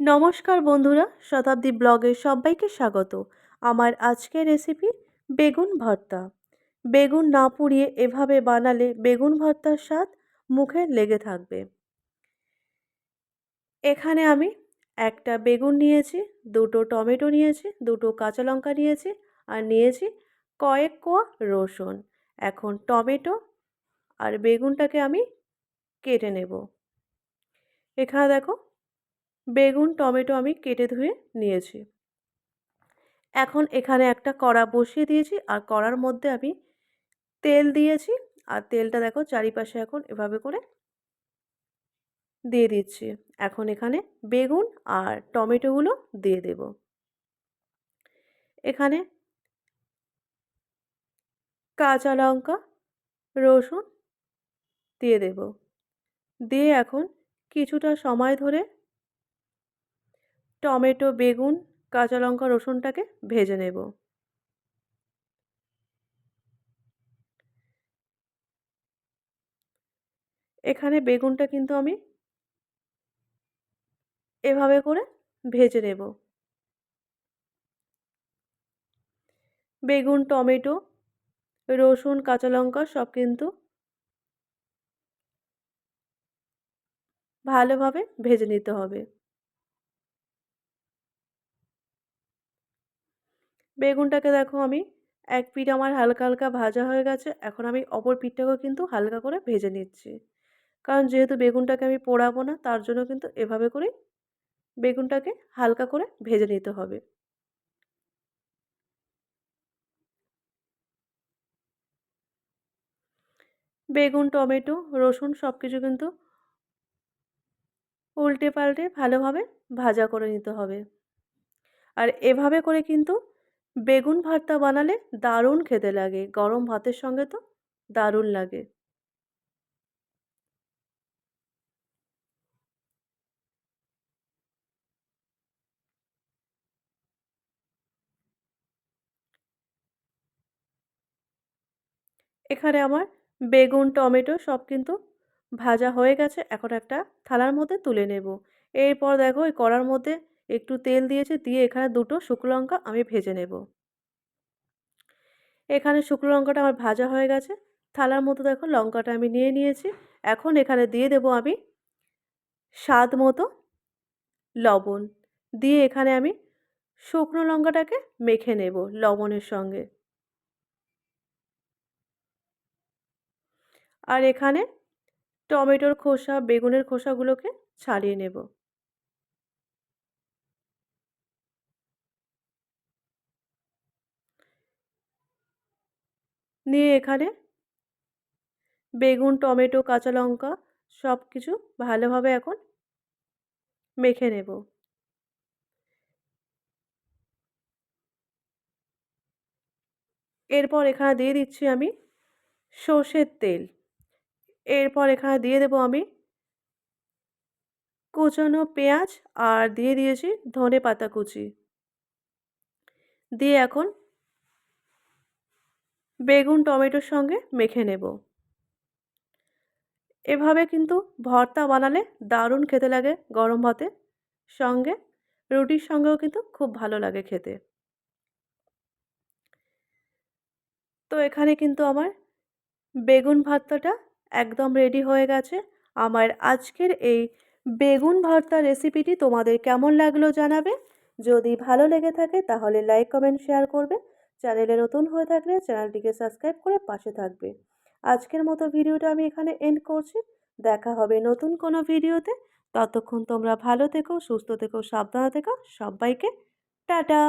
নমস্কার বন্ধুরা, শতাব্দী ব্লগে সবাইকে স্বাগত। আমার আজকের রেসিপি বেগুন ভর্তা। বেগুন না পুড়িয়ে এভাবে বানালে বেগুন ভর্তার স্বাদ মুখে লেগে থাকবে। এখানে আমি একটা বেগুন নিয়েছি, দুটো টমেটো নিয়েছি, দুটো কাঁচা লঙ্কা নিয়েছি আর নিয়েছি কয়েক কোয়া রসুন। এখন টমেটো আর বেগুনটাকে আমি কেটে নেব। এখানে দেখো বেগুন, টমেটো আমি কেটে ধুয়ে নিয়েছি। এখন এখানে একটা কড়া বসিয়ে দিয়েছি আর কড়ার মধ্যে আমি তেল দিয়েছি। আর তেলটা দেখো চারিপাশে এখন এভাবে করে দিয়ে দিচ্ছি। এখন এখানে বেগুন আর টমেটোগুলো দিয়ে দেব। এখানে কাঁচা লঙ্কা, রসুন দিয়ে দেব। দিয়ে এখন কিছুটা সময় ধরে টমেটো, বেগুন, কাঁচা লঙ্কা, রসুনটাকে ভেজে নেব। এখানে বেগুনটা কিন্তু আমি এভাবে করে ভেজে নেব। বেগুন, টমেটো, রসুন, কাঁচা লঙ্কা সব কিন্তু ভালোভাবে ভেজে নিতে হবে। বেগুনটাকে দেখো আমি এক পিঠ আমার হালকা হালকা ভাজা হয়ে গেছে। এখন আমি অপর পিঠটাকেও কিন্তু হালকা করে ভেজে নিচ্ছি। কারণ যেহেতু বেগুনটাকে আমি পোড়াবো না, তার জন্য কিন্তু এভাবে করেই বেগুনটাকে হালকা করে ভেজে নিতে হবে। বেগুন, টমেটো, রসুন সব কিছু কিন্তু উল্টে পাল্টে ভালোভাবে ভাজা করে নিতে হবে। আর এভাবে করে কিন্তু বেগুন ভর্তা বানালে দারুণ খেতে লাগে, গরম ভাতের সঙ্গে তো দারুণ লাগে। এখানে আমার বেগুন, টমেটো সব কিন্তু ভাজা হয়ে গেছে, এখন একটা থালার মধ্যে তুলে নেব। এরপর দেখো এই কড়ার মধ্যে একটু তেল দিয়েছে, দিয়ে এখানে দুটো শুকনো লঙ্কা আমি ভেজে নেব। এখানে শুকনো লঙ্কাটা আমার ভাজা হয়ে গেছে। থালার মতো দেখো লঙ্কাটা আমি নিয়ে নিয়েছি। এখন এখানে দিয়ে দেব আমি স্বাদ মতো লবণ। দিয়ে এখানে আমি শুকনো লঙ্কাটাকে মেখে নেব লবণের সঙ্গে। আর এখানে টমেটোর খোসা, বেগুনের খোসাগুলোকে ছাড়িয়ে নেব। নিয়ে এখানে বেগুন, টমেটো, কাঁচা লঙ্কা সব কিছু ভালোভাবে এখন মেখে নেব। এরপর এখানে দিয়ে দিচ্ছি আমি সর্ষের তেল। এরপর এখানে দিয়ে দেবো আমি কুচনো পেঁয়াজ আর দিয়ে দিয়েছি ধনে পাতা কুচি। দিয়ে এখন বেগুন, টমেটোর সঙ্গে মেখে নেব। এভাবে কিন্তু ভর্তা বানালে দারুণ খেতে লাগে গরম ভাতে। সঙ্গে রুটির সঙ্গেও কিন্তু খুব ভালো লাগে খেতে। তো এখানে কিন্তু আমার বেগুন ভর্তাটা একদম রেডি হয়ে গেছে। আমার আজকের এই বেগুন ভর্তা রেসিপিটি তোমাদের কেমন লাগল জানাবে? যদি ভালো লেগে থাকে তাহলে লাইক কমেন্ট শেয়ার করবে। চ্যানেলে নতুন হয়ে থাকলে চ্যানেলটিকে সাবস্ক্রাইব করে পাশে থাকবে। আজকের মতো ভিডিওটা আমি এখানে এন্ড করছি। দেখা হবে নতুন কোনো ভিডিওতে। ততক্ষণ তোমরা ভালো থেকো, সুস্থ থেকো, সাবধানে থেকো। সবাইকে টাটা!